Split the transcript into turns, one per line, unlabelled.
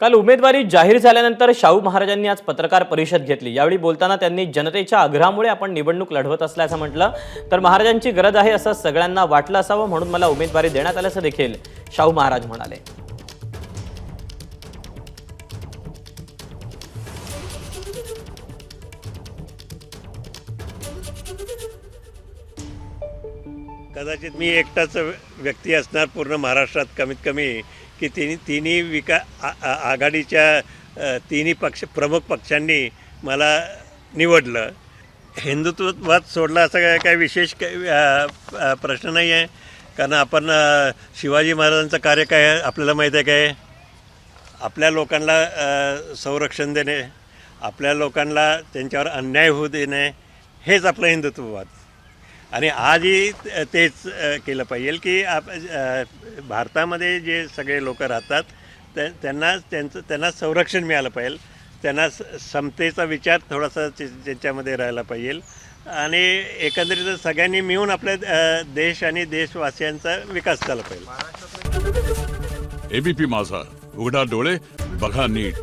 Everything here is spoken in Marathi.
काल उमेदवारी जाहीर झाल्यानंतर शाहू महाराजांनी आज पत्रकार परिषद घेतली. यावेळी बोलताना त्यांनी जनतेच्या आग्रहामुळे आपण निवडणूक लढवत असल्याचं म्हटलं. तर महाराजांची गरज आहे असं सगळ्यांना वाटलं असावं म्हणून मला उमेदवारी देण्यात आल्याचं देखील शाहू महाराज म्हणाले.
कदाचित मी एकटाच व्यक्ती असणार पूर्ण महाराष्ट्रात कमीत कमी की तिन्ही तिन्ही विका आ- आघाडीच्या तिन्ही पक्ष प्रमुख पक्षांनी मला निवडलं. हिंदुत्ववाद सोडला असं काय काही विशेष काही प्रश्न नाही आहे. कारण आपण शिवाजी महाराजांचं कार्य काय आपल्याला माहीत आहे काय? आपल्या लोकांना संरक्षण देणे आपल्या लोकांना त्यांच्यावर अन्याय होऊ देणे हेच आपलं हिंदुत्ववाद. आणि आजही तेच केलं पाहिजे की आप भारतामध्ये जे सगळे लोक राहतात त्या- त्यांना त्यांचं त्यांना संरक्षण मिळालं पाहिजे. त्यांना स- समतेचा विचार थोडासा त्यांच्यामध्ये राहायला पाहिजे. आणि एकंदरीत सगळ्यांनी मिळून आपल्या देश आणि देशवासियांचा विकास झाला पाहिजे.
एबीपी माझा उघडा डोळे बघा नीट.